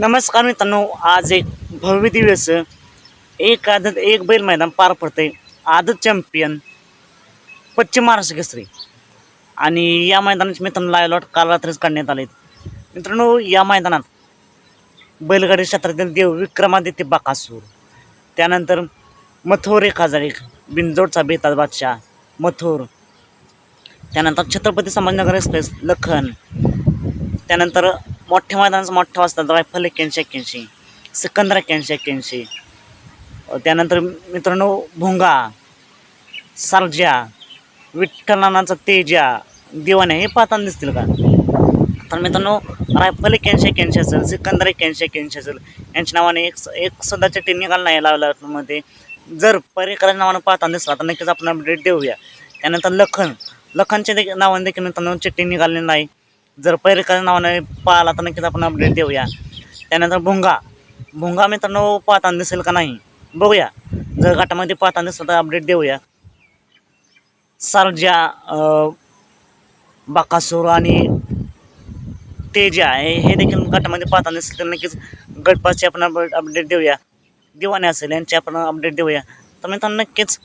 नमस्कार मित्रांनो आज एक भव्य दिवस एक आदत एक बैल मैदान पार पडते आदत चॅम्पियन पश्चिम महाराष्ट्र केसरी. आणि या मैदानाचे मित्रांनो लायलॉट लॉट काल रात्रीच काढण्यात आले मित्रांनो या मैदानात बैलगाडी क्षेत्रातील देव विक्रमादित्य बाकासूर त्यानंतर मथोर एक हजार एक बिंजोडचा बेताज बादशाह मथोर त्यानंतर छत्रपती संभाजीनगर एक्सप्रेस लखन त्यानंतर मोठ्या मैदानाचं मोठं वाजतात रायफल एक्क्याऐंशी एक्क्याऐंशी. सिकंदर एक्क्याऐंशी एक्क्याऐंशी. त्यानंतर मित्रांनो भोंगा सर्जा विठ्ठलानाचा तेजा दिवाने हे पाहताना दिसतील का? तर मित्रांनो रायफल एक्क्याऐंशी एक्क्याऐंशी असेल सिकंदर एक्क्याऐंशी एक्क्याऐंशी असेल यांच्या नावाने एक एक सध्याच्या टीम निघाला नाही लावल्यामध्ये जर पर्यकराच्या नावानं पाहताना दिसला तर नक्कीच आपण अपडेट देऊया. त्यानंतर लखन. लखनच्या देखील नावाने देखील मित्रांनो चिठ्ठी निघालेली नाही जर पैरेकराच्या नावाने पाहिला तर नक्कीच आपण अपडेट देऊया. त्यानंतर भुंगा. भुंगा मित्रांनो पाहताना दिसेल का नाही? बघूया. जर गटामध्ये पाहताना दिसलं तर अपडेट देऊया. सारजा बाकासूर आणि तेजा हे हे देखील गटामध्ये पाहताना दिसलं तर नक्कीच गटपासचे आपण अपडेट अपडेट देऊया. दिवाने असेल यांचे आपण अपडेट देऊया. तर मित्रांनो नक्कीच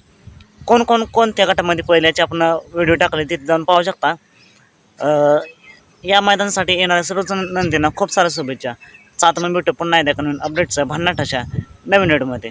कोण कोण कोणत्या गटामध्ये पहिल्याचे आपण व्हिडिओ टाकले तिथे जाऊन पाहू शकता. या मैदानासाठी येणाऱ्या सर्वच नंदींना खूप साऱ्या शुभेच्छा. चात मग भेटू पुन्हा एकदा नवीन अपडेटचं भन्नाट अशा नवीन व्हिडिओमध्ये